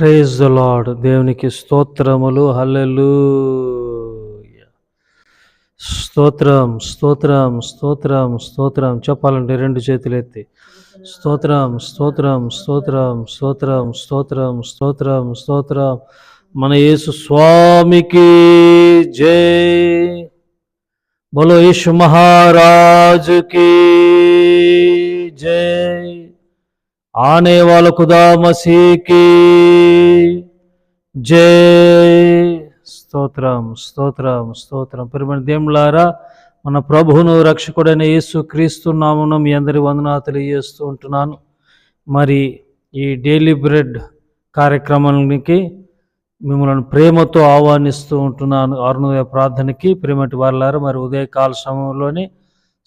Praise the lord దేవునికి స్తోత్రములు. హల్లెలు స్తోత్రం స్తోత్రం స్తోత్రం స్తోత్రం. చెప్పాలంటే రెండు చేతులు ఎత్తి. స్తోత్రం స్తోత్రం స్తోత్రం స్తోత్రం స్తోత్రం స్తోత్రం స్తోత్రం. మన యేసు స్వామికి జై. బలో యేసు మహారాజుకి आने वाला खुदा मसीह की జై స్తోత్రం స్తోత్రం స్తోత్రం ప్రియమైన దేవులారా మన ప్రభువును రక్షకుడైన యేసు క్రీస్తు నామమున మీ అందరి వందనాలు తెలియజేస్తూ ఉంటున్నాను మరి ఈ డైలీ బ్రెడ్ కార్యక్రమానికి మిమ్మల్ని ప్రేమతో ఆహ్వానిస్తూ ఉంటున్నాను అరుణోదయ ప్రార్థనకి ప్రేమటి వారులారా మరి ఉదయకాల సమయంలోని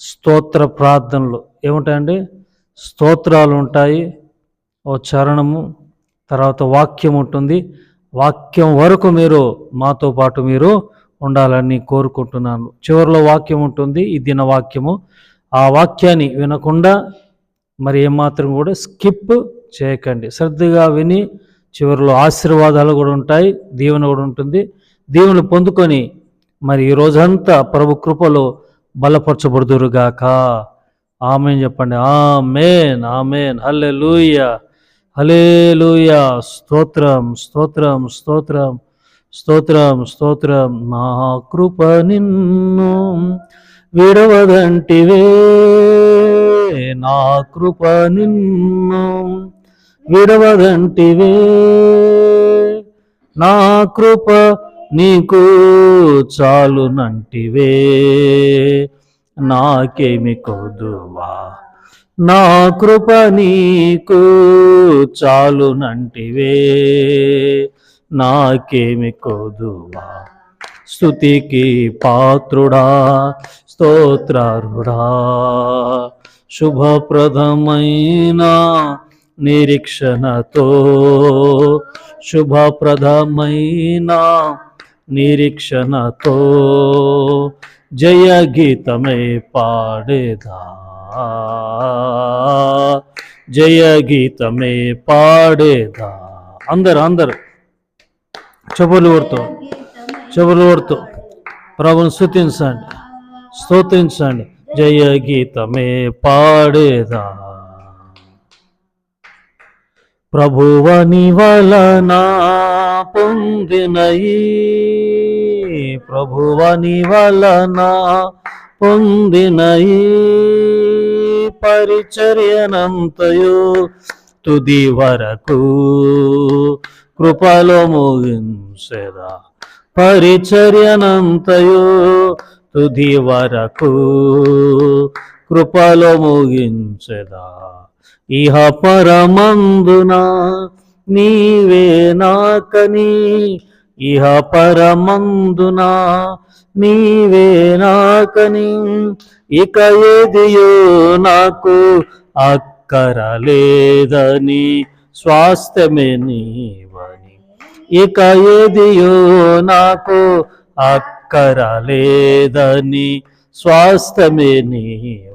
స్తోత్ర ప్రార్థనలు ఏముంటాయండి స్తోత్రాలు ఉంటాయి. ఓ చరణము తర్వాత వాక్యం ఉంటుంది. వాక్యం వరకు మీరు మాతో పాటు మీరు ఉండాలని కోరుకుంటున్నాను. చివరిలో వాక్యం ఉంటుంది ఈ దిన వాక్యము. ఆ వాక్యాన్ని వినకుండా మరి ఏమాత్రం కూడా స్కిప్ చేయకండి. శ్రద్ధగా విని చివరిలో ఆశీర్వాదాలు కూడా ఉంటాయి దీవెన కూడా ఉంటుంది. దీవెనలు పొందుకొని మరి ఈ రోజంతా ప్రభు కృపలో బలపరచబడుదురుగాక. ఆమెన్ చెప్పండి. Amen amen. హల్లే లూయ హలే స్తోత్రం స్తోత్రం స్తోత్రం స్తోత్రం స్తోత్రం. నా కృప నిన్ను విడవదంటివే. నా కృప నిన్ను విడవదంటివే. నా కృప నీకు చాలునంటివే. నాకేమి కొదువా? నా కృప నీకు చాలునంటివే నాకేమి కొదువా? స్తుతికి పాత్రుడా స్తోత్రారుడా శుభప్రదమైన నిరీక్షణతో శుభప్రదమైన నిరీక్షణతో జయ గీతమే పాడేదా? జయ గీతమే పాడేదా? అందరు అందరు. చెబులు ఊరుతో చెబులు ఊరుతో. ప్రభుని స్థుతించండి స్తోత్రించండి జయ గీతమే పాడేదా? ప్రభువని వలన పొందినయి ప్రభువని వలన పొందినయి పరిచర్యనంతయు తుది వరకు కృపలో ముగించెదా. పరిచర్యనంతయు తుది వరకు కృపలో ముగించెదా. ఇహ పరమందున నీవే నాకని. ఇహ పరమందున నీవే నాకని. ఇక ఏదియో నాకు అక్కరలేదని స్వాస్థ్యమే నీవని. ఇక ఏదియో నాకు అక్కరలేదని స్వాస్థ్యమే నీవని.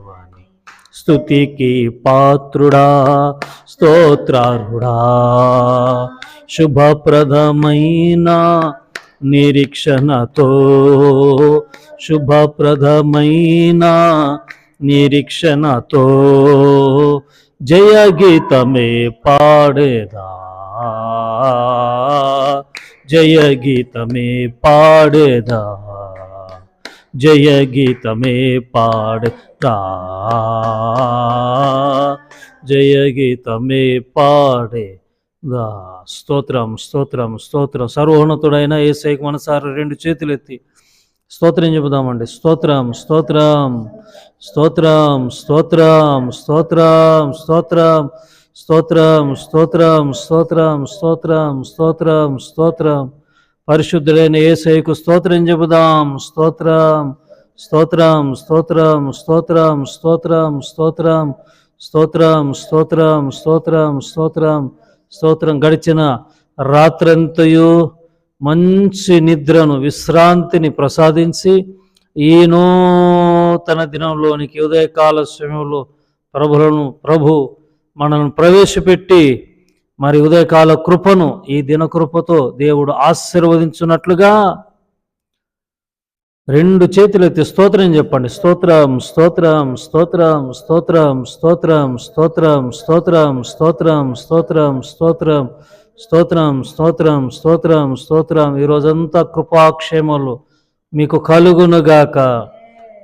స్థుతికి పాత్రుడా స్తోత్రారుడా శుభప్రదమైన నిరీక్షణతో శుభప్రదమైన నిరీక్షణతో జయ గీతమే పాడేదా. జయ గీతమే పాడేదా. జయ గీతమే పాడతా జయ గీతమే పాడే దా స్తోత్రం స్తోత్రం స్తోత్రం సర్వోన్నతుడైన ఏసైకి మనసారు రెండు చేతులు ఎత్తి స్తోత్రం చెబుదామండి స్తోత్రం స్తోత్రం స్తోత్రం స్తోత్రం స్తోత్రం స్తోత్రం స్తోత్రం స్తోత్రం స్తోత్రం స్తోత్రం స్తోత్రం స్తోత్రం పరిశుద్ధుడైన ఏసైకు స్తోత్రం చెబుదాం స్తోత్రం స్తోత్రం స్తోత్రం స్తోత్రం స్తోత్రం స్తోత్రం స్తోత్రం స్తోత్రం స్తోత్రం స్తోత్రం స్తోత్రం గడిచిన రాత్రంతయు మంచి నిద్రను విశ్రాంతిని ప్రసాదించి ఈ నూతన దినంలోనికి ఉదయకాల సమయంలో ప్రభులను ప్రభు మనల్ని ప్రవేశపెట్టి మరి ఉదయకాల కృపను ఈ దిన కృపతో దేవుడు ఆశీర్వదించున్నట్లుగా రెండు చేతులెత్తి స్తోత్రం చెప్పండి స్తోత్రం స్తోత్రం స్తోత్రం స్తోత్రం స్తోత్రం స్తోత్రం స్తోత్రం స్తోత్రం స్తోత్రం స్తోత్రం స్తోత్రం స్తోత్రం స్తోత్రం స్తోత్రం ఈ రోజంతా కృపాక్షేమలు మీకు కలుగునుగాక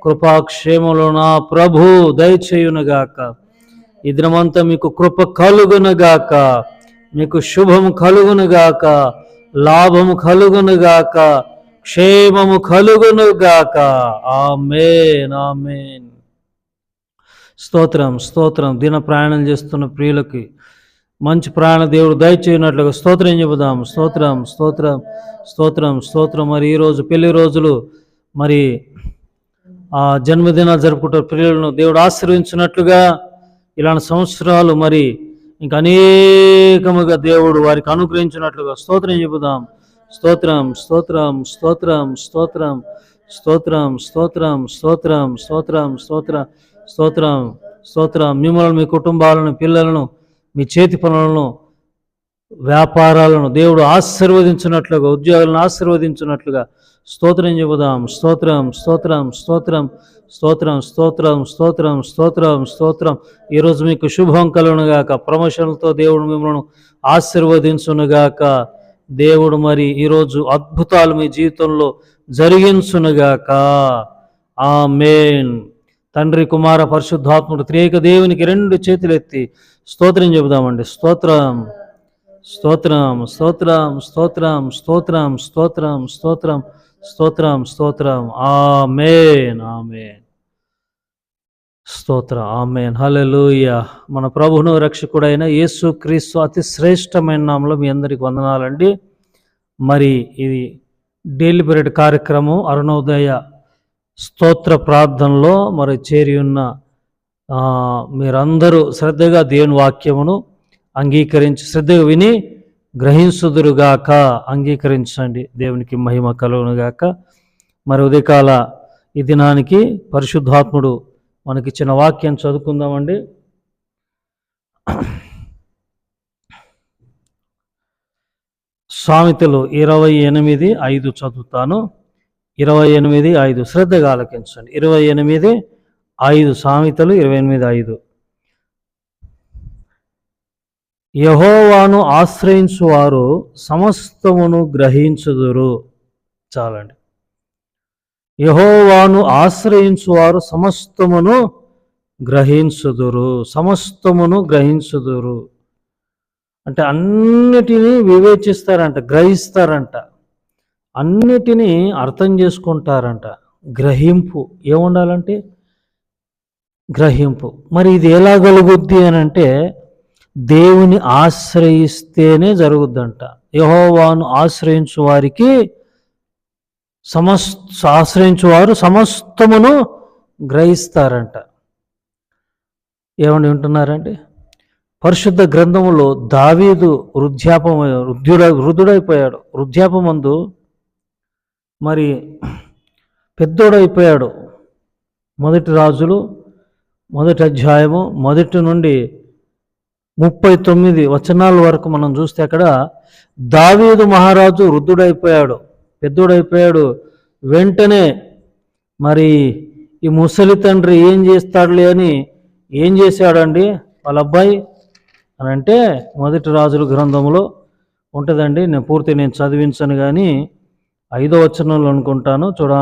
కృపాక్షేమలు నా ప్రభు దయచేయునుగాక ఈ దినమంతా మీకు కృప కలుగునుగాక మీకు శుభము కలుగునుగాక లాభము కలుగునుగాక క్షేమము కలుగునుగాక. Amen amen. స్తోత్రం స్తోత్రం. దిన ప్రయాణం చేస్తున్న ప్రియులకి మంచి ప్రాణ దేవుడు దయచేయనట్లుగా స్తోత్రం చెబుదాం. స్తోత్రం స్తోత్రం స్తోత్రం స్తోత్రం. మరి ఈరోజు పెళ్ళి రోజులు మరి ఆ జన్మదినాలు జరుపుకుంటారు పిల్లలను దేవుడు ఆశీర్వించినట్లుగా ఇలాంటి సంవత్సరాలు మరి ఇంకా అనేకముగా దేవుడు వారికి అనుగ్రహించినట్లుగా స్తోత్రం చెబుదాం. స్తోత్రం స్తోత్రం స్తోత్రం స్తోత్రం స్తోత్రం స్తోత్రం స్తోత్రం స్తోత్రం స్తోత్రం స్తోత్రం స్తోత్రం. మిమ్మల్ని మీ కుటుంబాలను పిల్లలను మీ చేతి పనులను వ్యాపారాలను దేవుడు ఆశీర్వదించినట్లుగా ఉద్యోగాలను ఆశీర్వదించినట్లుగా స్తోత్రం చెబుదాం. స్తోత్రం స్తోత్రం స్తోత్రం. స్తోత్రం స్తోత్రం స్తోత్రం స్తోత్రం స్తోత్రం. ఈరోజు మీకు శుభం కలుగునుగాక. ప్రమోషన్లతో దేవుడు మిమ్మల్ని ఆశీర్వదించునుగాక. దేవుడు మరి ఈరోజు అద్భుతాలు మీ జీవితంలో జరిగించునుగాక. ఆ మేన్ తండ్రి కుమార పరిశుద్ధాత్ముడు త్రియేక దేవునికి రెండు చేతులు ఎత్తి స్తోత్రం చెబుదామండి. స్తోత్రం స్తోత్రం స్తోత్రం స్తోత్రం స్తోత్రం స్తోత్రం స్తోత్రం స్తోత్రం. స్తోత్రం ఆమేన్ ఆమేన్. స్తోత్ర ఆమెన్. హలెలుయ మన ప్రభును రక్షకుడైన యేసు క్రీస్తు అతి శ్రేష్టమైన నామంలో మీ అందరికి వందనాలండి. మరి ఇది డైలీ పీరియడ్ కార్యక్రమం అరుణోదయ స్తోత్ర ప్రార్థనలో మరి చేరి ఉన్న మీరందరూ శ్రద్ధగా దేవుని వాక్యమును అంగీకరించి శ్రద్ధగా విని గ్రహించుదురుగాక అంగీకరించండి. దేవునికి మహిమ కలుగునుగాక. మరి ఉదయకాల ఈ దినానికి పరిశుద్ధాత్ముడు మనకిచ్చిన వాక్యం చదువుకుందామండి. సామెతలు ఇరవై ఎనిమిది ఐదు చదువుతాను. ఇరవై ఎనిమిది ఐదు శ్రద్ధగా ఆలకించండి. ఇరవై ఎనిమిది ఐదు సామెతలు ఇరవై ఎనిమిది ఐదు. యహోవాను ఆశ్రయించువారు సమస్తమును గ్రహించుదురు. చాలండి. యహోవాను ఆశ్రయించువారు సమస్తమును గ్రహించుదురు. సమస్తమును గ్రహించుదురు. అంటే అన్నిటినీ వివేచిస్తారంట గ్రహిస్తారంట. అన్నిటినీ అర్థం చేసుకుంటారంట. గ్రహింపు ఏముండాలంటే గ్రహింపు. మరి ఇది ఎలా కలుగుద్ది అని అంటే దేవుని ఆశ్రయిస్తేనే జరుగుద్దంట. యహోవాను ఆశ్రయించు వారికి సమస్త ఆశ్రయించు వారు సమస్తమును గ్రహిస్తారంట. ఏమండి వింటున్నారండి? పరిశుద్ధ గ్రంథములో దావీదు వృద్ధాపం వృద్ధుడ వృద్ధుడైపోయాడు. వృద్ధాపమందు మరి పెద్దోడైపోయాడు. మొదటి రాజులు మొదటి అధ్యాయము మొదటి నుండి ముప్పై తొమ్మిది వచనాల వరకు మనం చూస్తే అక్కడ దావీదు మహారాజు వృద్ధుడైపోయాడు పెద్దోడైపోయాడు. వెంటనే మరి ఈ ముసలి తండ్రి ఏం చేస్తాడులే అని ఏం చేశాడండి? వాళ్ళ అబ్బాయి అని అంటే మొదటి రాజుల గ్రంథంలో ఉంటుందండి. నేను పూర్తి నేను చదివించను కానీ ఐదో వచనంలో అనుకుంటాను. చూడ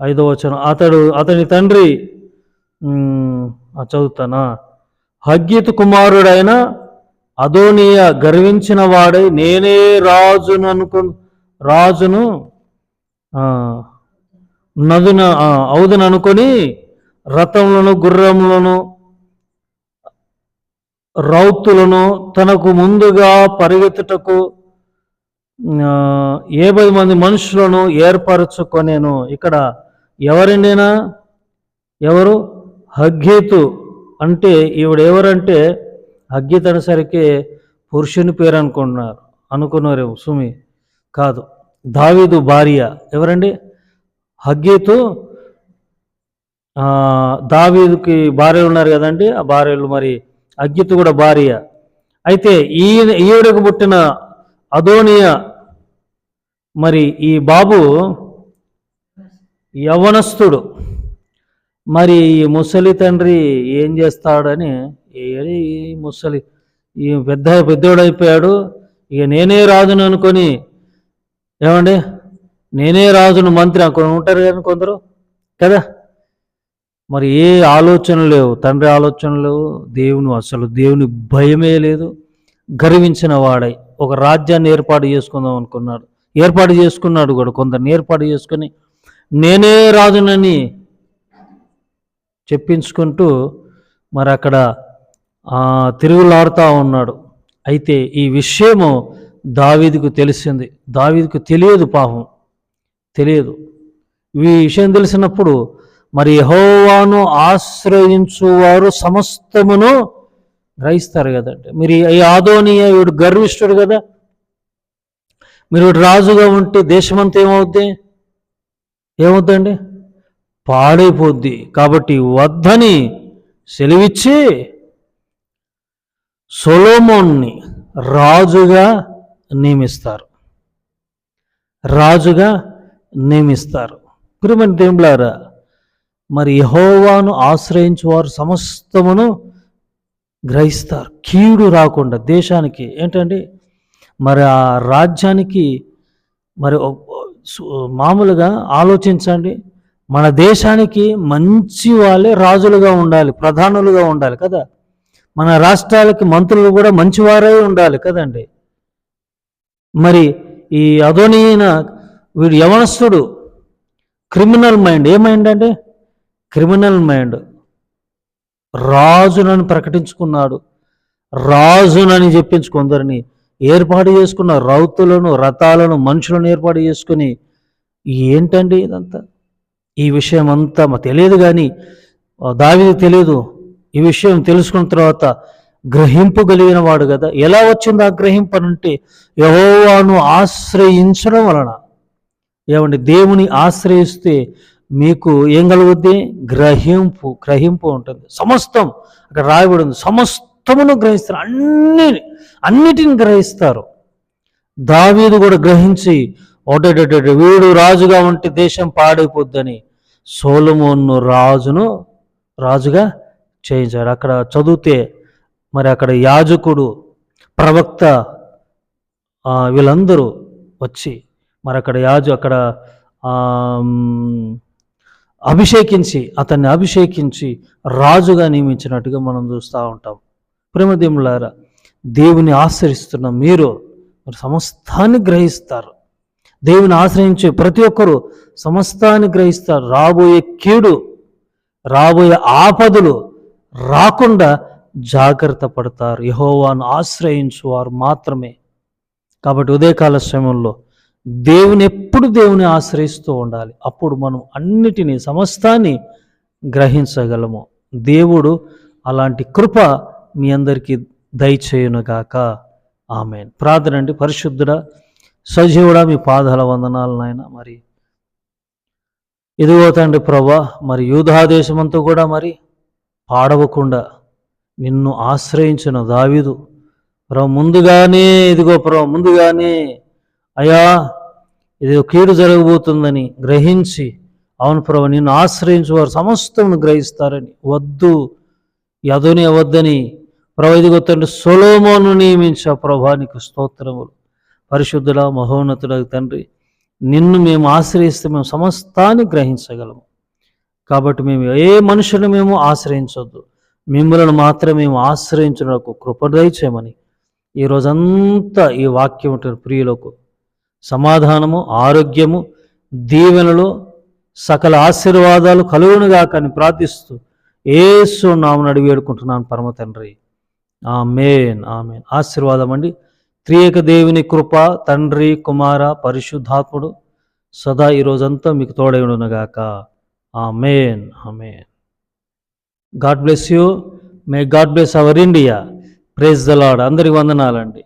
ఐదో వచనం. అతడు అతని తండ్రి ఆ చదువుతానా? హగ్గిత్ కుమారుడైన అదోనియ గర్వించిన వాడై నేనే రాజును అనుకు రాజును నదున అవుదును అనుకొని రథములను గుర్రములను రౌతులను తనకు ముందుగా పరిగెత్తుటకు ఆ, ఏభై మంది మనుషులను ఏర్పరచుకొనేను. ఇక్కడ ఎవరినైనా ఎవరు? హగ్గీతు అంటే ఈవిడెవరంటే ఎవరంటే హగ్గీత్ అనేసరికి పురుషుని పేరు అనుకుంటున్నారు. అనుకున్నారు సుమి. కాదు. దావీదు భార్య. ఎవరండి? హగ్గీతు దావీదుకి భార్యలు ఉన్నారు కదండి. ఆ భార్యలు మరి అగ్గితు కూడా భార్య. అయితే ఈ ఈవిడకు పుట్టిన అదోనియ మరి ఈ బాబు యవనస్తుడు. మరి ఈ ముసలి తండ్రి ఏం చేస్తాడని ఏడి ఈ ముసలి ఈ పెద్ద పెద్దోడైపోయాడు ఇక నేనే రాజును అనుకొని ఏమండి? నేనే రాజును మంత్రి అనుకొని ఉంటారు కానీ కొందరు కదా? మరి ఏ ఆలోచన లేవు తండ్రి ఆలోచన లేవు దేవుని అసలు దేవుని భయమే లేదు. గర్వించిన వాడై ఒక రాజ్యాన్ని ఏర్పాటు చేసుకుందాం అనుకున్నాడు. ఏర్పాటు చేసుకున్నాడు కూడా కొందరిని ఏర్పాటు చేసుకొని నేనే రాజునని చెప్పించుకుంటూ మరి అక్కడ తిరుగులాడుతూ ఉన్నాడు. అయితే ఈ విషయము దావీదుకు తెలిసింది. దావీదుకు తెలియదు పాపం. తెలియదు. ఈ విషయం తెలిసినప్పుడు మరి యహోవాను ఆశ్రయించువారు సమస్తమును గ్రహిస్తారు కదండి. మీరు ఈ ఆదోనియ వీడు గర్విష్ఠుడు కదా. మీరు రాజుగా ఉంటే దేశమంతా ఏమవుద్ది? ఏమవుద్దండి? పాడైపోద్ది. కాబట్టి వద్దని సెలవిచ్చి సొలోమోన్ని రాజుగా నియమిస్తారు. రాజుగా నియమిస్తారు. ప్రియమైన దేవులారా మరి యహోవాను ఆశ్రయించు వారు సమస్తమును గ్రహిస్తారు. కీడు రాకుండా దేశానికి ఏంటండి మరి ఆ రాజ్యానికి మరి ఒ- మామూలుగా ఆలోచించండి. మన దేశానికి మంచి వాళ్ళే రాజులుగా ఉండాలి ప్రధానులుగా ఉండాలి కదా. మన రాష్ట్రాలకి మంత్రులు కూడా మంచివారై ఉండాలి కదండి. మరి ఈ అధోనీయన వీడు యవనస్తుడు క్రిమినల్ మైండ్. ఏ మైండ్ అంటే క్రిమినల్ మైండ్. రాజునని ప్రకటించుకున్నాడు. రాజునని చెప్పించుకుందరిని ఏర్పాటు చేసుకున్న రౌతులను రథాలను మనుషులను ఏర్పాటు చేసుకుని ఏంటండి ఇదంతా? ఈ విషయం అంతా మాకు తెలియదు కానీ దావిది తెలియదు. ఈ విషయం తెలుసుకున్న తర్వాత గ్రహింపు కలిగిన వాడు కదా. ఎలా వచ్చింది ఆ గ్రహింపు అంటే యహోవాను ఆశ్రయించడం వలన. ఏమండి దేవుని ఆశ్రయిస్తే మీకు ఏం కలుగుద్ది? గ్రహింపు గ్రహింపు ఉంటుంది. సమస్తం అక్కడ రాయబడి ఉంది. సమస్తమును గ్రహిస్తారు. అన్ని అన్నిటిని గ్రహిస్తారు. దావీదు కూడా గ్రహించి ఒకటేటటువంటి వీడు రాజుగా ఉంటే దేశం పాడైపోద్దని సోలమోన్ను రాజును రాజుగా చేయించాడు. అక్కడ చదివితే మరి అక్కడ యాజకుడు ప్రవక్త వీళ్ళందరూ వచ్చి మరి అక్కడ యాజు అక్కడ అభిషేకించి అతన్ని అభిషేకించి రాజుగా నియమించినట్టుగా మనం చూస్తూ ఉంటాం. ప్రేమదేములారా దేవుని ఆశ్రయిస్తున్న మీరు మరి సమస్తాన్ని గ్రహిస్తారు. దేవుని ఆశ్రయించే ప్రతి ఒక్కరూ సమస్తాన్ని గ్రహిస్తారు. రాబోయే కీడు రాబోయే ఆపదలు రాకుండా జాగ్రత్త పడతారు. యహోవాను ఆశ్రయించు వారు మాత్రమే. కాబట్టి ఉదయకాల సమయంలో దేవుని ఎప్పుడు దేవుని ఆశ్రయిస్తూ ఉండాలి. అప్పుడు మనం అన్నిటినీ సమస్తాన్ని గ్రహించగలము. దేవుడు అలాంటి కృప మీ అందరికీ దయచేయునుగాక. ఆమె ప్రార్థన అండి. పరిశుద్ధుడా సజీవుడా మీ పాదాల వందనాలు నాయన. మరి ఇదిగో తండ్రి ప్రభా మరి యూధాదేశమంతా కూడా మరి పాడవకుండా నిన్ను ఆశ్రయించిన దావిదు. ప్రభు ముందుగానే ఇదిగో ప్రభు ముందుగానే అయా ఇది కీడు జరగబోతుందని గ్రహించి అవును ప్రభు నిన్ను ఆశ్రయించు వారు సమస్తమును గ్రహిస్తారని వద్దు యదుని వద్దని ప్రభు ఇదిగో తండ్రి సొలోమోను నియమించా ప్రభానికి స్తోత్రములు. పరిశుద్ధుల మహోన్నతుల తండ్రి నిన్ను మేము ఆశ్రయిస్తే మేము సమస్తాన్ని గ్రహించగలము. కాబట్టి మేము ఏ మనుషులను మేము ఆశ్రయించొద్దు. మిమ్మల్ని మాత్రమే మేము ఆశ్రయించడానికి కృపదయ చేయమని ఈ రోజంతా ఈ వాక్యం ప్రియులకు సమాధానము ఆరోగ్యము దీవెనలు సకల ఆశీర్వాదాలు కలుగునుగా కానీ ప్రార్థిస్తూ ఏసు నామని అడిగి వేడుకుంటున్నాను పరమ తండ్రి. Amen amen. ఆశీర్వాదం అండి. త్రియేక దేవుని కృప తండ్రి కుమార పరిశుద్ధాత్ముడు సదా ఈ రోజంతా మీకు తోడై ఉండునుగాక. Amen. Amen. God bless you. May God bless our India. Praise the Lord అందరి వందనాలండి.